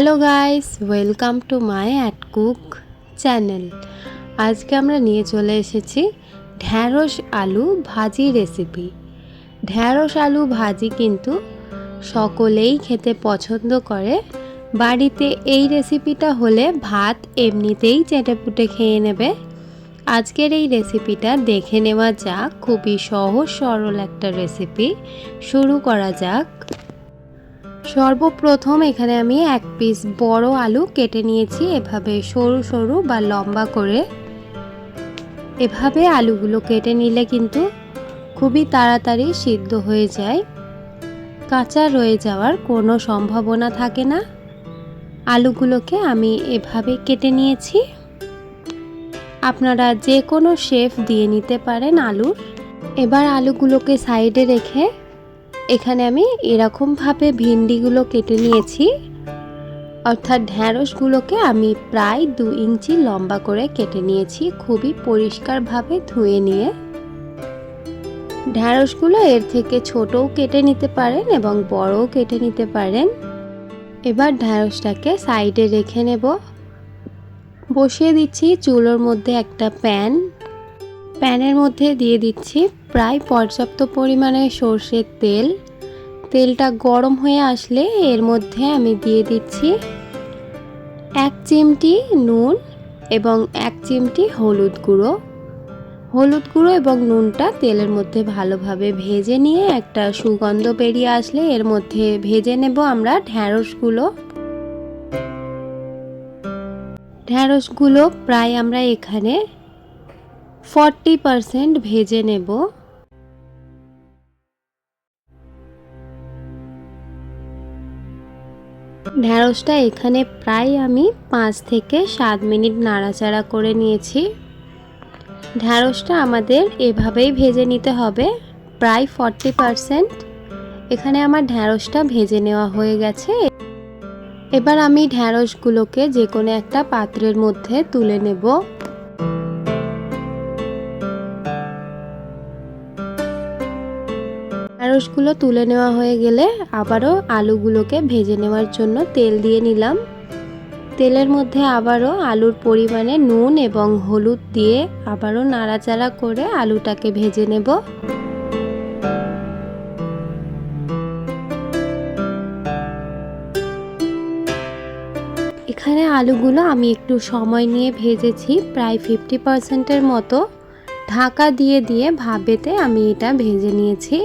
Hello guys, welcome to my at cook channel. আজকে আমরা নিয়ে চলে এসেছি ঢ্যাঁড়স আলু ভাজি রেসিপি। ঢ্যাঁড়স আলু ভাজি কিন্তু সকলেই খেতে পছন্দ করে। বাড়িতে এই রেসিপিটা হলে ভাত এমনিতেই চেটেপুটে খেয়ে নেবে। আজকের এই রেসিপিটা দেখে নেওয়া যাক, খুবই সহজ সরল একটা রেসিপি। শুরু করা যাক। সর্বপ্রথম এখানে আমি এক পিস বড় আলু কেটে নিয়েছি, এভাবে সরু সরু বা লম্বা করে। এভাবে আলুগুলো কেটে নিলে কিন্তু খুবই তাড়াতাড়ি সিদ্ধ হয়ে যায়। কাঁচা রয়ে যাওয়ার কোনো সম্ভাবনা থাকে না। আলুগুলোকে আমি এভাবে কেটে নিয়েছি। আপনারা যে কোনো শেফ দিয়ে নিতে পারেন আলুর। এবার আলুগুলোকে সাইডে রেখে এখানে আমি এরকমভাবে ভিন্ডিগুলো কেটে নিয়েছি। অর্থাৎ ঢ্যাঁড়সগুলোকে আমি প্রায় দু ইঞ্চি লম্বা করে কেটে নিয়েছি, খুবই পরিষ্কারভাবে ধুয়ে নিয়ে। ঢ্যাঁড়সগুলো এর থেকে ছোটও কেটে নিতে পারেন এবং বড়ও কেটে নিতে পারেন। এবার ঢ্যাঁড়সটাকে সাইডে রেখে নেব। বসিয়ে দিচ্ছি চুলোর মধ্যে একটা প্যান। প্যানের মধ্যে দিয়ে দিচ্ছি প্রায় পর্যাপ্ত পরিমাণে সর্ষের তেল। তেলটা গরম হয়ে আসলে এর মধ্যে আমি দিয়ে দিচ্ছি এক চিমটি নুন এবং এক চিমটি হলুদ গুঁড়ো। হলুদ গুঁড়ো এবং নুনটা তেলের মধ্যে ভালোভাবে ভেজে নিয়ে একটা সুগন্ধ বেরিয়ে আসলে এর মধ্যে ভেজে নেব আমরা ঢ্যাঁড়সগুলো ঢ্যাঁড়সগুলো প্রায় আমরা এখানে ফর্টি পারসেন্ট ভেজে নেব। ঢ্যাঁড়সটা এখানে প্রায় আমি পাঁচ থেকে সাত মিনিট নাড়াচাড়া করে নিয়েছি। ঢ্যাঁড়সটা আমাদের এভাবেই ভেজে নিতে হবে, প্রায় ফর্টি পারসেন্ট। এখানে আমার ঢ্যাঁড়সটা ভেজে নেওয়া হয়ে গেছে। এবার আমি ঢ্যাঁড়সগুলোকে যে কোনো একটা পাত্রের মধ্যে তুলে নেব। ঢ্যাঁড়সগুলো তুলে নেওয়া হয়ে গেলে আবারও আলুগুলোকে ভেজে নেওয়ার জন্য তেল দিয়ে নিলাম। তেলের মধ্যে আবারও আলুর পরিমাণে নুন এবং হলুদ দিয়ে আবারও নাড়াচাড়া করে আলুটাকে ভেজে নেব। এখানে আলুগুলো আমি একটু সময় নিয়ে ভেজেছি, প্রায় ফিফটি পার্সেন্টের মতো। ঢাকা দিয়ে দিয়ে ভাবেতে আমি এটা ভেজে নিয়েছি।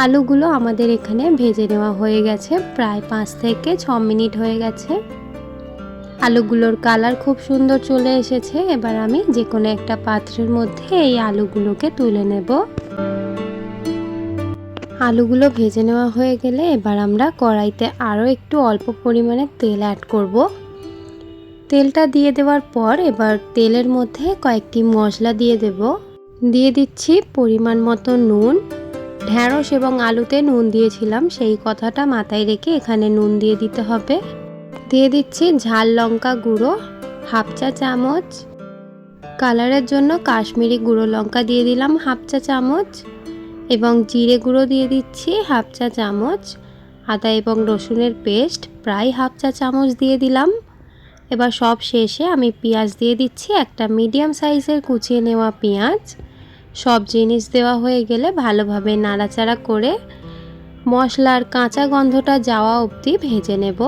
আলুগুলো আমাদের এখানে ভেজে নেওয়া হয়ে গেছে, প্রায় পাঁচ থেকে ছ মিনিট হয়ে গেছে। আলুগুলোর কালার খুব সুন্দর চলে এসেছে, এবার আমি যে কোনো একটা পাত্রের মধ্যে এই আলুগুলোকে তুলে নেব। আলুগুলো ভেজে নেওয়া হয়ে গেলে এবার আমরা কড়াইতে আরও একটু অল্প পরিমাণে তেল অ্যাড করব। তেলটা দিয়ে দেওয়ার পর এবার তেলের মধ্যে কয়েকটি মশলা দিয়ে দেব। দিয়ে দিচ্ছি পরিমাণ মতো নুন ঢ্যাঁড়স এবং আলুতে নুন দিয়েছিলাম, সেই কথাটা মাথায় রেখে এখানে নুন দিয়ে দিতে হবে। দিয়ে দিচ্ছি ঝাল লঙ্কা গুঁড়ো, হাফ চা চামচ। কালারের জন্য কাশ্মীরি গুঁড়ো লঙ্কা দিয়ে দিলাম হাফ চা চামচ এবং জিরে গুঁড়ো দিয়ে দিচ্ছি হাফ চা চামচ। আদা এবং রসুনের পেস্ট প্রায় হাফ চা চামচ দিয়ে দিলাম। এবার সব শেষে আমি পেঁয়াজ দিয়ে দিচ্ছি একটা মিডিয়াম সাইজের কুচিয়ে নেওয়া পেঁয়াজ। সব জিনিস দেওয়া হয়ে গেলে ভালোভাবে নাড়াচাড়া করে মশলার কাঁচা গন্ধটা যাওয়া অবধি ভেজে নেব।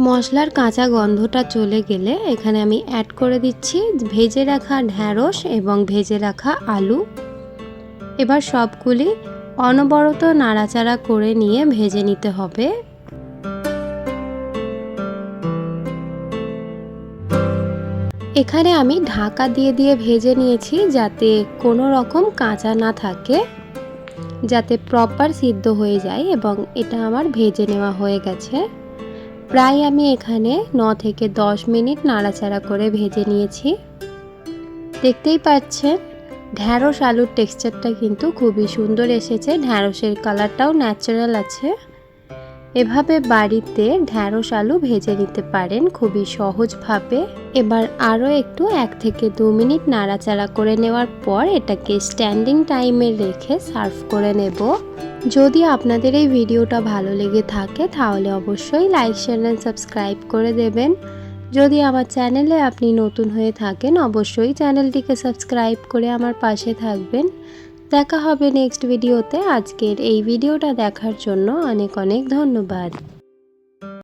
মশলার কাঁচা গন্ধটা চলে গেলে এখানে আমি অ্যাড করে দিচ্ছি ভেজে রাখা ঢ্যাঁড়স এবং ভেজে রাখা আলু। এবার সবগুলি অনবরত নাড়াচাড়া করে নিয়ে ভেজে নিতে হবে। এখানে আমি ঢাকা দিয়ে দিয়ে ভেজে নিয়েছি যাতে কোনো রকম কাঁচা না থাকে, যাতে প্রপার সিদ্ধ হয়ে যায় এবং এটা আমার ভেজে নেওয়া হয়ে গেছে। প্রায় আমি এখানে ন থেকে দশ মিনিট নাড়াচাড়া করে ভেজে নিয়েছি। দেখতেই পাচ্ছেন, ঢ্যাঁড়স আলুর টেক্সচারটা কিন্তু খুবই সুন্দর এসেছে। ঢ্যাঁড়সের কালারটাও ন্যাচারাল আছে। এভাবে বাড়িতে ঢ্যাঁড়স আলু ভেজে নিতে পারেন খুবই সহজভাবে। এবার আরও একটু এক থেকে দু মিনিট নাড়াচাড়া করে নেওয়ার পর এটাকে স্ট্যান্ডিং টাইমে রেখে সার্ভ করে নেব। যদি আপনাদের এই ভিডিওটা ভালো লেগে থাকে তাহলে অবশ্যই লাইক, শেয়ার অ্যান্ড সাবস্ক্রাইব করে দেবেন। যদি আমার চ্যানেলে আপনি নতুন হয়ে থাকেন অবশ্যই চ্যানেলটিকে সাবস্ক্রাইব করে আমার পাশে থাকবেন। দেখা হবে নেক্সট ভিডিওতে আজকের এই ভিডিওটা দেখার জন্য অনেক অনেক ধন্যবাদ।